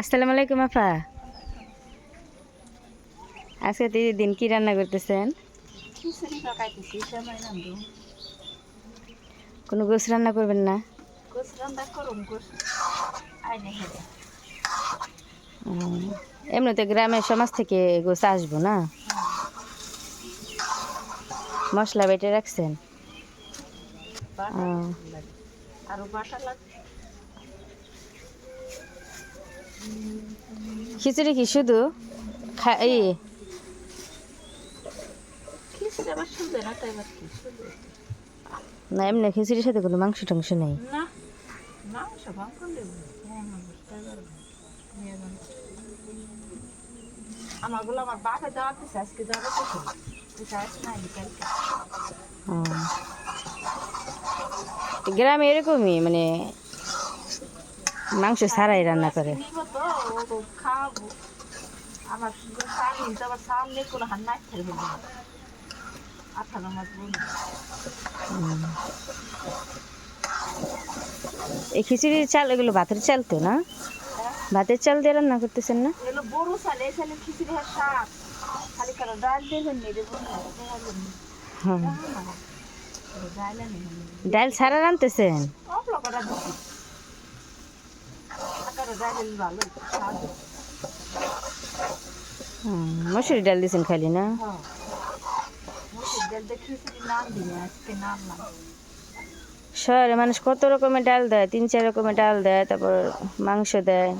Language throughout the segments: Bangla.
আসসালামু আলাইকুম আফা আজকে ঈদের দিন কি রান্না করতেছেন? কোনো গোস রান্না করবেন না? এমনিতে গ্রামের সমাজ থেকে গোস আসব না? মশলা বেটে রাখছেন? আরও বাটা খিচুড়ি কি শুধু? এই। না এমনি খিচুড়ির সাথে কোনো মাংস টাংস নেই। হ্যাঁ আমার বাপে আজকে। গ্রামে এরকমই মানে মাংস ছাড়াই রান্না করে। এই খিচুড়ির চাল এগুলো ভাতের চাল তো না? ভাতের চাল দিয়ে রান্না করতেছেন না? হয় হ্যাঁ। ডাল ছাড়া রানতেছেন অপলো কটা দিচ্ছি কারও ডাল ভালো স্বাদ হুম, মসুরি ডাল দিয়েছেন খালি না? শহরে মানুষ কত রকমের ডাল দেয়, তিন চার রকমের ডাল দেয়, তারপর মাংস দেয়।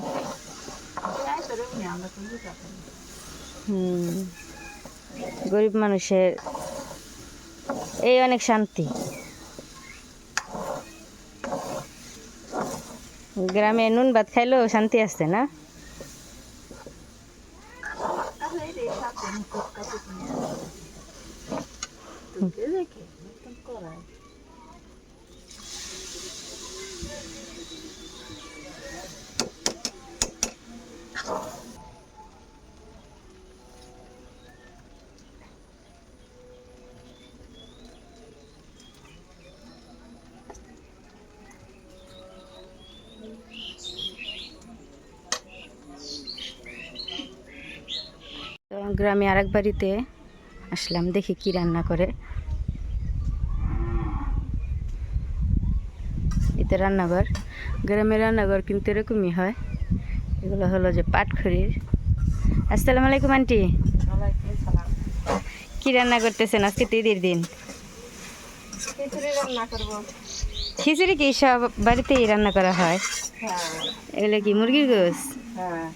গরিব মানুষের এই অনেক শান্তি। গ্রামে নুন ভাত খাইলেও শান্তি আছে না গ্রামে আরেক বাড়িতে আসলাম দেখি কি রান্না করে। এতে রান্নাঘর গ্রামের রান্নাঘর কিন্তু এরকমই হয়। এগুলো হলো যে পাটখড়ির। আসসালামু আলাইকুম আন্টি। কি রান্না করতেছেন আজকে তো ঈদের দিন? খিচুড়ি রান্না করব। খিচুড়ি কি সব বাড়িতেই রান্না করা হয়? হ্যাঁ। এগুলো কি মুরগির গোস হ্যাঁ।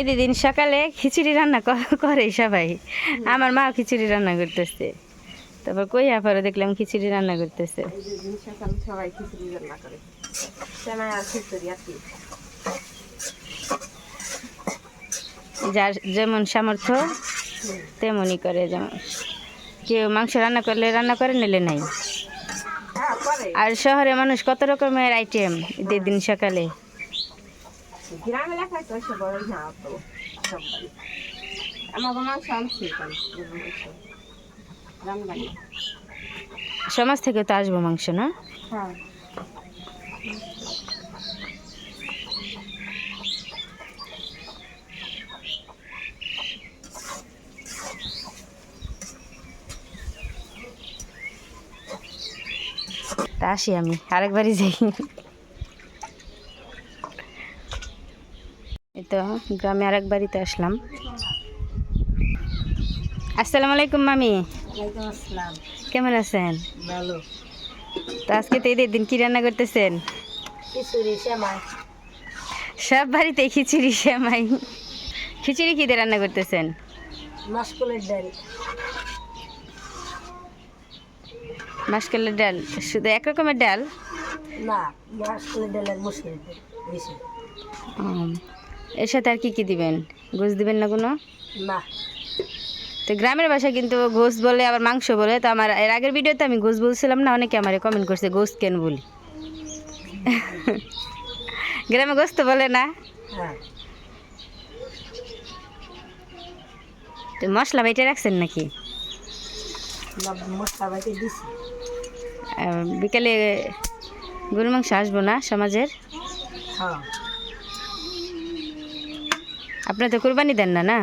ঈদের দিন সকালে খিচুড়ি রান্না করে সবাই। আমার মা খিচুড়ি রান্না করতেছে। তারপর কই আপারও দেখলাম খিচুড়ি রান্না করতেছে। সবাই খিচুড়ি রান্না করে। যার যেমন সামর্থ্য তেমনই করে যেমন। কেউ মাংস রান্না করলে রান্না করে নিলে নাই। আর শহরে মানুষ কত রকমের আইটেম ঈদের দিন সকালে? সমাজ থেকে তো আসব মাংস না? হ্যাঁ। তা আসি আমি আরেকবারই যাই। তো গ্রামে আরেক বাড়িতে আসলাম। আসসালামু আলাইকুম মামি। কেমন আছেন? ভালো। তো আজকে তো ঈদের দিন কি রান্না করতেছেন? সব বাড়িতে খিচুড়ি সেমাই। খিচুড়ি কি দিয়ে রান্না করতেছেন? মাসকলের ডাল। মাসকলের ডাল। শুধু এক রকমের ডাল? না মাসকলের ডাল আর এর সাথে আর কি কি দিবেন? গোস দিবেন না কোনো? না। তো গ্রামের ভাষা কিন্তু গোস বলে আবার মাংস বলে। তো আমার এর আগের ভিডিওতে আমি গোস বলছিলাম না অনেকে আমার কমেন্ট করছে গোস কেন বলি? গ্রামে গোস তো বলে না। হ্যাঁ। তো মশলা বেটে রাখছেন নাকি? মশলা বাটি দিছি। বিকালে গরু মাংস আসব না সমাজের? হ্যাঁ। আপনার তো কোরবানি দেন না না?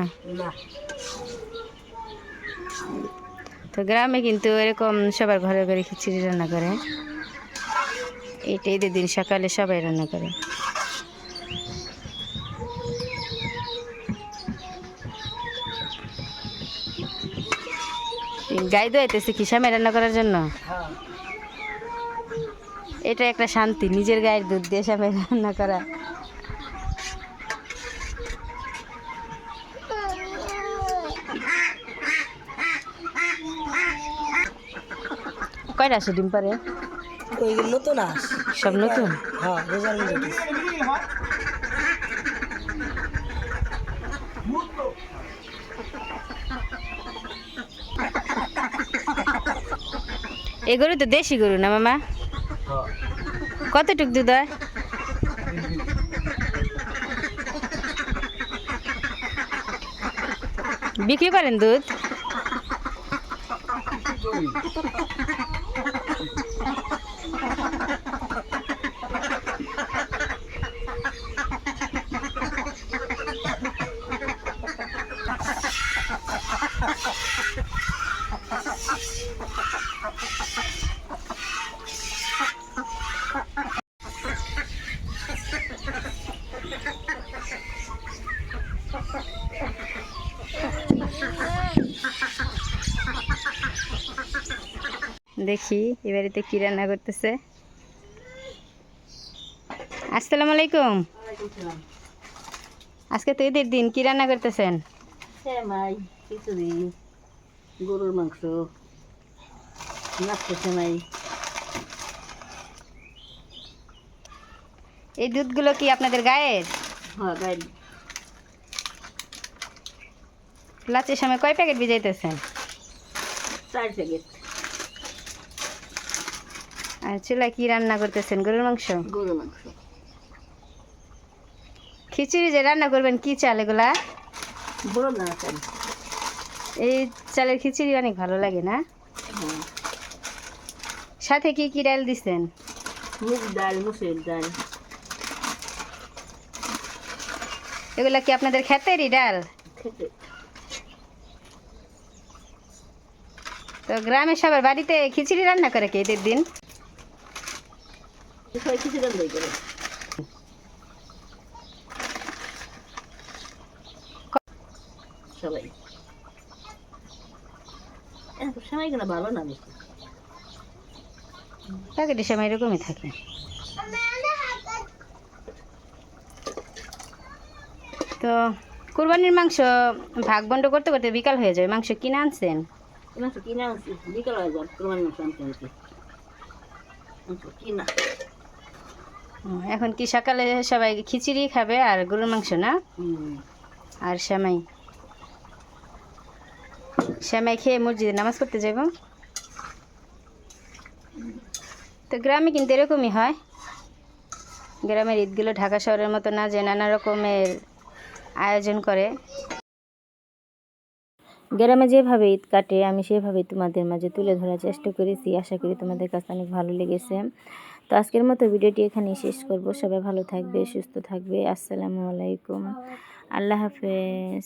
তো গ্রামে কিন্তু এরকম সবার ঘরে ঘরে খিচুড়ি রান্না করে। এইটা ঈদের দিন সকালে সবাই রান্না করে। গাই দোয়াইতেছে কি সামনে রান্না করার জন্য? হ্যাঁ। এটা একটা শান্তি নিজের গায়ের দুধ দিয়ে সামনে রান্না করা। কয়টা আছে ডিম পারে নতুন আস। সব নতুন? হ্যাঁ গরু তো দেশি গরু না মামা? কতটুক দুধ হয় বিক্রি করেন দুধ? দেখি এ বাড়িতে কি রান্না করতেছে? আসসালামু আলাইকুম। আজকে তো ঈদের দিন কি রান্না করতেছেন? খিচুড়ি গরুর মাংস এই দুধগুলো কি আপনাদের গায়ের? হ্যাঁ গাই লাচের সময় কয় প্যাকেট ভিজাইতেছেন? চার প্যাকেট। আর চুলায় কি রান্না করতেছেন? গরুর মাংস? গরুর মাংস। খিচুড়ি যে রান্না করবেন কি চাল এগুলা? চাই এই চালের খিচুড়ি অনেক ভালো লাগে না? হ্যাঁ। সাথে কি কি ডাল দিছেন? মুগ ডাল মুসুর ডাল। এগুলা কি আপনাদের ক্ষেতেরই ডাল? তো গ্রামে সবার বাড়িতে খিচুড়ি রান্না করে কি ঈদের দিন? প্যাকেটের সময় এরকমই থাকে। তো কুরবানির মাংস ভাগ বন্ড করতে করতে বিকাল হয়ে যায় মাংস কিনে আনছেন? মাংস কিনে বিকাল হয়ে যাবে। কোরবানি মাংস আনতে আনতে। কিনা। এখন কি সকালে সবাই খিচুড়ি খাবে আর গরুর মাংস না? আর শ্যামাই। শ্যামাই খেয়ে মসজিদে নামাজ পড়তে যাব। তো গ্রামে কিন্তু এরকমই হয়। গ্রামের ঈদগুলো ঢাকা শহরের মতো না যে নানা রকমের আয়োজন করে। গ্রামে যেভাবে ঈদ কাটে আমি সেভাবেই তোমাদের মাঝে তুলে ধরার চেষ্টা করেছি। আশা করি তোমাদের কাছে অনেক ভালো লেগেছে। তো আজকের মতো ভিডিওটি এখানেই শেষ করব। সবাই ভালো থাকবে, সুস্থ থাকবে। আসসালামু আলাইকুম। আল্লাহ হাফেজ।